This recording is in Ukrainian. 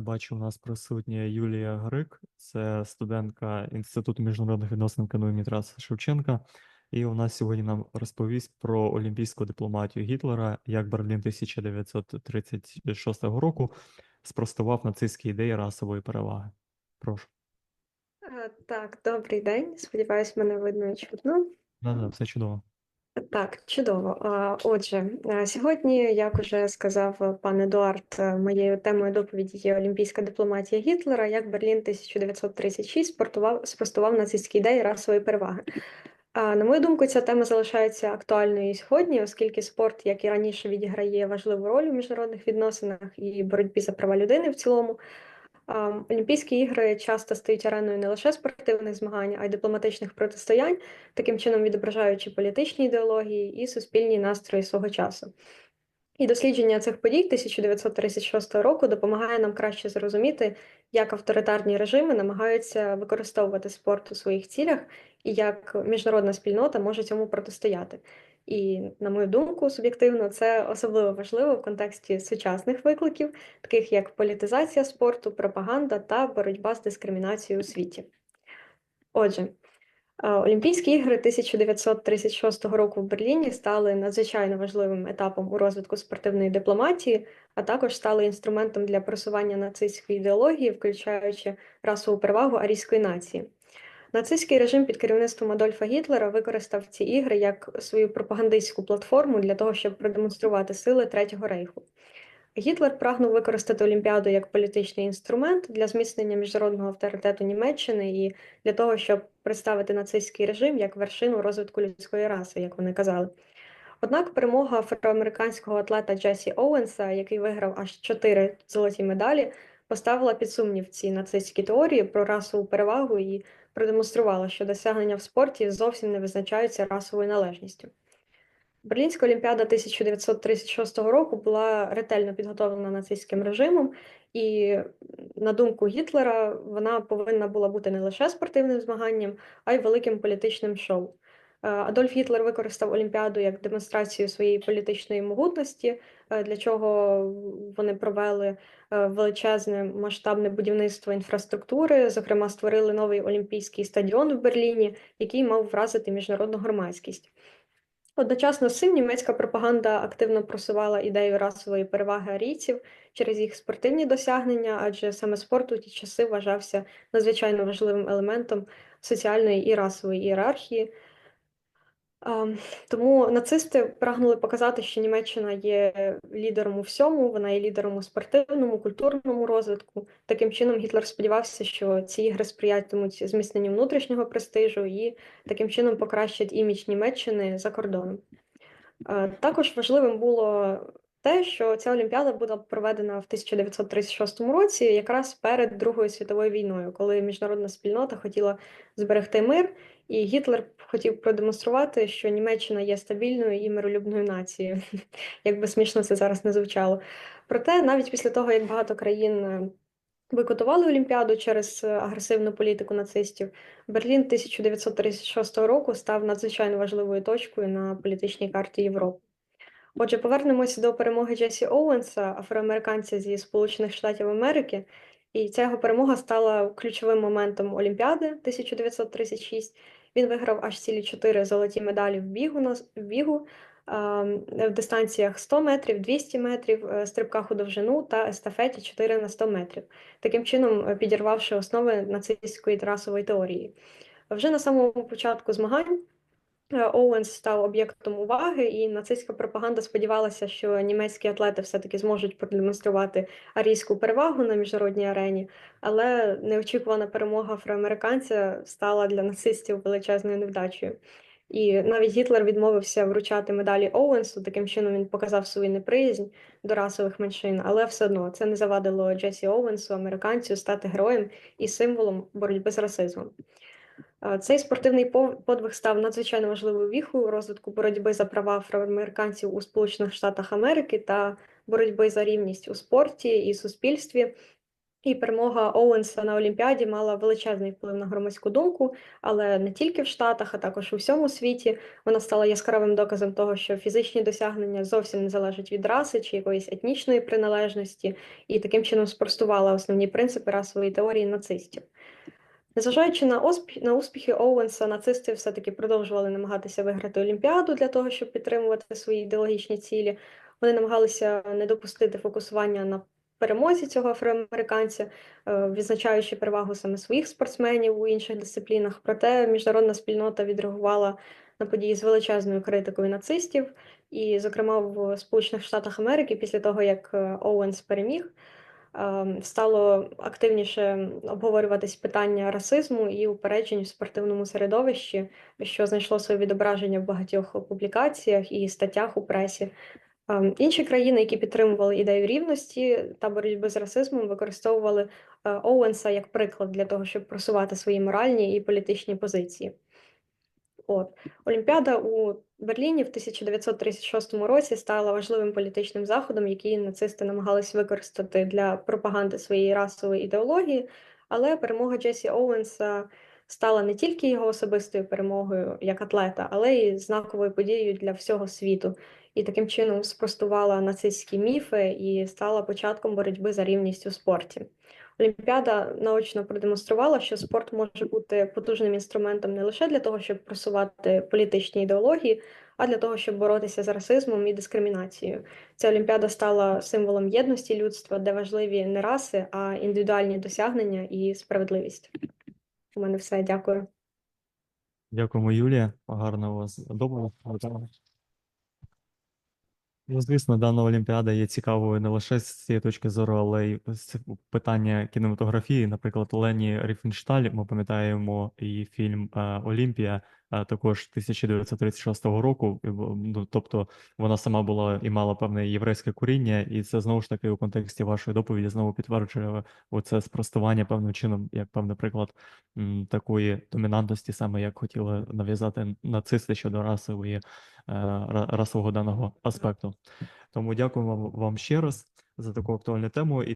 Я бачу, у нас присутня Юлія Грик, це студентка Інституту міжнародних відносин КНУ Тараса Шевченка. І у нас сьогодні нам розповість про олімпійську дипломатію Гітлера, як Берлін 1936 року спростував нацистські ідеї расової переваги. Прошу. Так, добрий день. Сподіваюсь, мене видно і чутно. Да, да, все чудово. Так, чудово. Отже, е, сьогодні, як уже сказав пан Едуард, е, моєю темою доповіді є олімпійська дипломатія Гітлера, як Берлін 1936 спортував, спростував нацистські ідеї расової переваги. На мою думку, ця тема залишається актуальною і сьогодні, оскільки спорт, як і раніше, відіграє важливу роль у міжнародних відносинах і боротьбі за права людини в цілому. Олімпійські ігри часто стають ареною не лише спортивних змагань, а й дипломатичних протистоянь, таким чином відображаючи політичні ідеології і суспільні настрої свого часу. І дослідження цих подій 1936 року допомагає нам краще зрозуміти, як авторитарні режими намагаються використовувати спорт у своїх цілях і як міжнародна спільнота може цьому протистояти. І, на мою думку, суб'єктивно, це особливо важливо в контексті сучасних викликів, таких як політизація спорту, пропаганда та боротьба з дискримінацією у світі. Отже, е, Олімпійські ігри 1936 року в Берліні стали надзвичайно важливим етапом у розвитку спортивної дипломатії, а також стали інструментом для просування нацистської ідеології, включаючи расову перевагу арійської нації. Нацистський режим під керівництвом Адольфа Гітлера використав ці ігри як свою пропагандистську платформу для того, щоб продемонструвати сили Третього рейху. Гітлер прагнув використати Олімпіаду як політичний інструмент для зміцнення міжнародного авторитету Німеччини і для того, щоб представити нацистський режим як вершину розвитку людської раси, як вони казали. Однак перемога афроамериканського атлета Джесі Оуенса, який виграв аж чотири золоті медалі, поставила під сумнів ці нацистські теорії про расову перевагу і продемонструвала, що досягнення в спорті зовсім не визначаються расовою належністю. Берлінська олімпіада 1936 року була ретельно підготовлена нацистським режимом, і, на думку Гітлера, вона повинна була бути не лише спортивним змаганням, а й великим політичним шоу. Е, Адольф Гітлер використав Олімпіаду як демонстрацію своєї політичної могутності, е, для чого вони провели е, величезне масштабне будівництво інфраструктури. Зокрема, створили новий олімпійський стадіон в Берліні, який мав вразити міжнародну громадськість. Одночасно з цим німецька пропаганда активно просувала ідею расової переваги арійців через їх спортивні досягнення, адже саме спорт у ті часи вважався надзвичайно важливим елементом соціальної і расової ієрархії. Тому нацисти прагнули показати, що Німеччина є лідером у всьому, вона є лідером у спортивному, культурному розвитку. Таким чином, Гітлер сподівався, що ці ігри сприятимуть зміцненню внутрішнього престижу і таким чином покращать імідж Німеччини за кордоном. Також важливим було те, що ця Олімпіада була проведена в 1936 році, якраз перед Другою світовою війною, коли міжнародна спільнота хотіла зберегти мир, і Гітлер хотів продемонструвати, що Німеччина є стабільною і миролюбною нацією, як би смішно це зараз не звучало. Проте, навіть після того, як багато країн е, бойкотували Олімпіаду через е, агресивну політику нацистів, Берлін 1936 року став надзвичайно важливою точкою на політичній карті Європи. Отже, повернемося до перемоги Джесі Оуенса, афроамериканця зі Сполучених Штатів Америки. І ця його перемога стала ключовим моментом Олімпіади 1936. Він виграв аж цілі чотири золоті медалі в бігу на бігу в дистанціях 100 метрів, 200 метрів, е, стрибках у довжину та естафеті 4 на 100 метрів, таким чином е, підірвавши основи нацистської трасової теорії. Вже на самому початку змагань Е, Оуенс став об'єктом уваги, і нацистська пропаганда сподівалася, що німецькі атлети все-таки зможуть продемонструвати арійську перевагу на міжнародній арені, але неочікувана перемога афроамериканця стала для нацистів величезною невдачею. І навіть Гітлер відмовився вручати медалі Оуенсу, таким чином він показав свою неприязнь до расових меншин, але все одно це не завадило Джесі Оуенсу, американцю, стати героєм і символом боротьби з расизмом. Цей спортивний подвиг став надзвичайно важливою віхою розвитку боротьби за права афроамериканців у Сполучених Штатах Америки та боротьби за рівність у спорті і суспільстві. І перемога Оуенса на Олімпіаді мала величезний вплив на громадську думку, але не тільки в Штатах, а також у всьому світі. Вона стала яскравим доказом того, що фізичні досягнення зовсім не залежать від раси чи якоїсь етнічної приналежності, і таким чином спростувала основні принципи расової теорії нацистів. Незважаючи на, оспі- на успіхи Оуенса, нацисти все-таки продовжували намагатися виграти Олімпіаду для того, щоб підтримувати свої ідеологічні цілі. Вони намагалися не допустити фокусування на перемозі цього афроамериканця, е, відзначаючи перевагу саме своїх спортсменів у інших дисциплінах. Проте міжнародна спільнота відреагувала на події з величезною критикою нацистів, і, зокрема, в Сполучених Штатах Америки, після того як е, Оуенс переміг, ем, стало активніше обговорюватись питання расизму і упереджень в спортивному середовищі, що знайшло своє відображення в багатьох публікаціях і статтях у пресі. Ем, Інші країни, які підтримували ідею рівності та боротьби з расизмом, використовували е, Оуенса як приклад для того, щоб просувати свої моральні і політичні позиції. От Олімпіада у Берліні в 1936 році стала важливим політичним заходом, який нацисти намагались використати для пропаганди своєї расової ідеології. Але перемога Джесі Оуенса стала не тільки його особистою перемогою як атлета, але й знаковою подією для всього світу. І таким чином спростувала нацистські міфи і стала початком боротьби за рівність у спорті. Олімпіада наочно продемонструвала, що спорт може бути потужним інструментом не лише для того, щоб просувати політичні ідеології, а для того, щоб боротися з расизмом і дискримінацією. Ця Олімпіада стала символом єдності людства, де важливі не раси, а індивідуальні досягнення і справедливість. У мене все. Дякую. Дякуємо, Юлія. Гарна у вас доповідь. Ну, звісно, дана Олімпіада є цікавою не лише з цієї точки зору, але й з питання кінематографії. Наприклад, Лені Ріфеншталь, ми пам'ятаємо її фільм е, Олімпія, також 1936 року. Ну, тобто вона сама була і мала певне єврейське коріння, і це знову ж таки у контексті вашої доповіді знову підтверджує оце спростування певним чином, як певний приклад такої домінантності, саме як хотіли нав'язати нацисти щодо расової е, расового даного аспекту. Тому дякуємо вам ще раз за таку актуальну тему.